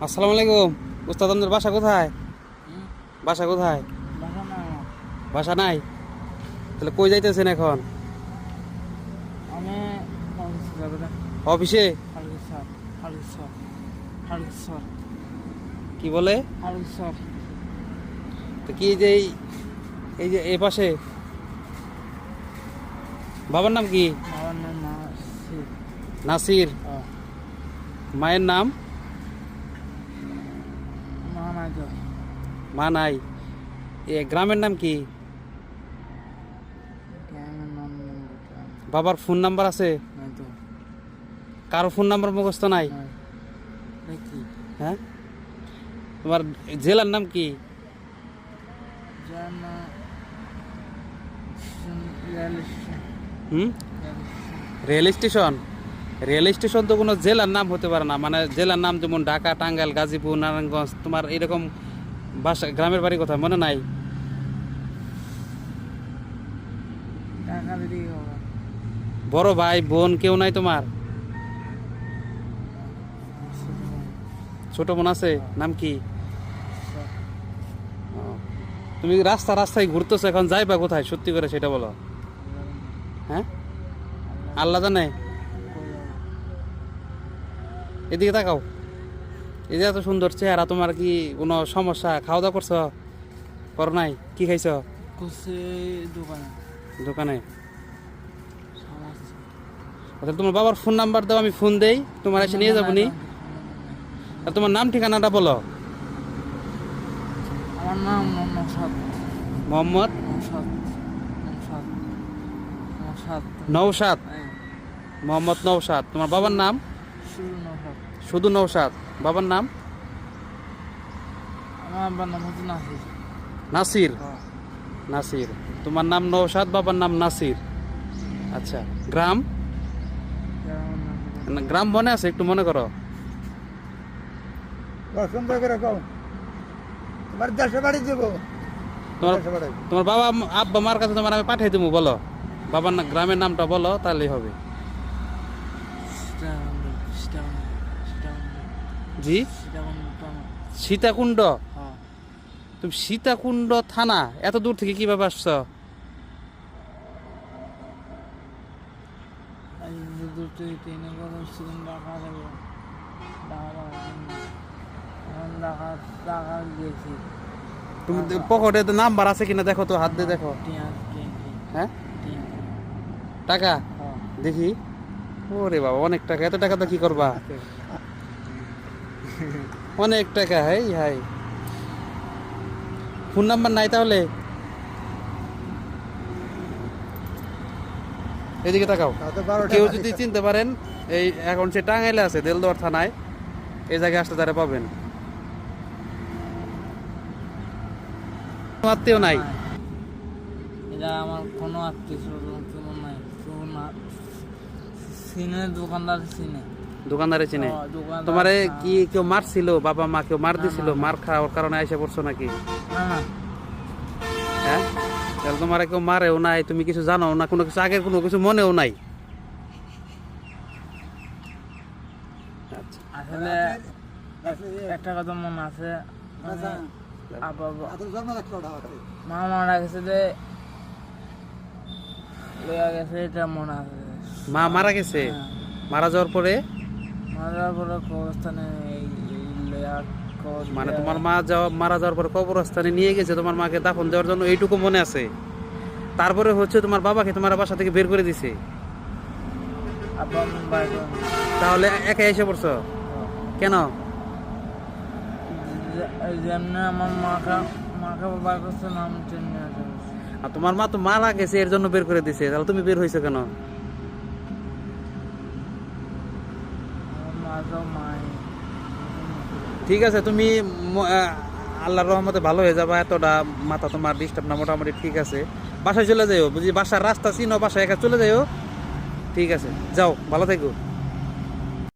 আসসালামু আলাইকুম। উস্তাদ আপনার বাসা কোথায়? বাসা কোথায়? বাসা নাই তাহলে কই যাইতেছেন এখন? অফিসে কি বলে? তো কি যে এই- এই যে এই পাশে? বাবার নাম কি? নাসির। নাসির। মায়ের নাম মা নাই তো মা নাই এ গ্রামের নাম কি? বাবার ফোন নাম্বার আছে? কারও ফোন নাম্বার মুখস্থ নাই? হ্যাঁ? তোমার জেলার নাম কি? হুম? Rail station? রেল স্টেশন তো কোনো জেলার নাম হতে পারে না। মানে জেলার নাম যেমন ঢাকা টাঙ্গাইল গাজীপুর নারায়ণগঞ্জ তোমার এরকম বাসা গ্রামের বাড়ি কথা মনে নাই? বড় ভাই বোন কেউ নাই তোমার? ছোট বোন আছে? নাম কি। তুমি রাস্তা রাস্তায় ঘুরতেছো এখন যাই যাইবা কোথায়? সত্যি করে সেটা বলো। হ্যাঁ? আল্লাহ জানে? এদিকে তাকাও। এই যে এত সুন্দর চেহারা তোমার কি কোনো সমস্যা? খাওয়া দাওয়া করছ? করো নাই? কি খাইছো? দোকানে। দোকানে? আচ্ছা তোমার বাবার ফোন নাম্বার দাও আমি ফোন দেই। তোমার এসে নিয়ে যাব নি। আর তোমার নাম ঠিকানাটা বলো। আমার নাম মোহাম্মদ নসাদ নসাদ নসাদ হ্যাঁ। মোহাম্মদ নৌসাদ তোমার বাবার নাম? শুধু নৌসাদ বাবার নাম? আমার নাম হচ্ছে নাসির। নাসির? হ্যাঁ। নাসির। তোমার নাম নৌসাদ বাবার নাম নাসির। আচ্ছা গ্রাম? গ্রাম মনে আছে একটু মনে করো। তোমার দেশে বাড়ি দেবো। তোমার তোমার বাবা আব্বা মার কাছে তোমার আমি পাঠিয়ে দেবো বলো। বাবার গ্রামের নামটা বলো তাহলেই হবে সীতাকুণ্ড সীতাকুণ্ড সীতাকুণ্ড জি? সীতাকুণ্ড। হ্যাঁ তুমি সীতাকুণ্ড থানা এত দূর থেকে কীভাবে আসছো? তুমি পকেটে নাম্বার আছে কিনা দেখো তো হাত দিয়ে দেখো। হ্যাঁ? টাকা? হ্যাঁ। দেখি। ওরে বাবা অনেক টাকা এত টাকা তো কি করবা? অনেক টাকা হাই হাই। ফোন নাম্বার নাই তাহলে? এদিকে তাকাও। কেউ যদি চিনতে পারেন এই এখন সে টাঙ্গাইলে আছে দেলদুয়ার থানায়। এই জায়গায় আসতে তারা পাবেন। আত্মীয় নাই? এটা আমার কোনো আত্মীয় স্বজন কেউ নাই। কেউ না সিনে দোকানদার সিনে দোকানদারে চিনে? হ্যাঁ, তোমারে হ্যাঁ। কি কেউ মারছিল? বাবা মা কেউ মার দিছিল? না। মার খাওয়ার কারণে এসে পড়ছো নাকি? হ্যাঁ তাহলে তোমার কেউ মারেও নাই তুমি কিছু জানো না কোনো কিছু আগের কোনো কিছু মনেও নাই? আচ্ছা। আসলে একটা কথা মনে আছে মানে। মা মারা গেছে যে লইয়া গেছে এটা মনে আছে। মা মারা গেছে? হ্যাঁ। মারা যাওয়ার পরে? মারা কবরস্থানে এই মানে তোমার মা যাওয়া মারা যাওয়ার পরে কবরস্থানে নিয়ে গেছে তোমার মাকে দাফন দেওয়ার জন্য এইটুকু মনে আছে? তারপরে হচ্ছে তোমার বাবাকে তোমার বাসা থেকে বের করে দিছে। তাহলে একা এসে পড়ছো? কেন? আর তোমার মা তো মারা গেছে এর জন্য বের করে দিছে। তাহলে তুমি বের হয়েছো কেন আমার মা তো মাই ঠিক আছে, তুমি আল্লাহ রহমতে ভালো হয়ে যাবা, এতটা মাথা তোমার ডিস্টার্ব না, মোটামুটি ঠিক আছে। বাসায় চলে যাইও, বুঝি বাসার রাস্তা চিনো, বাসায় একা চলে যাইও। ঠিক আছে, যাও, ভালো থেকো।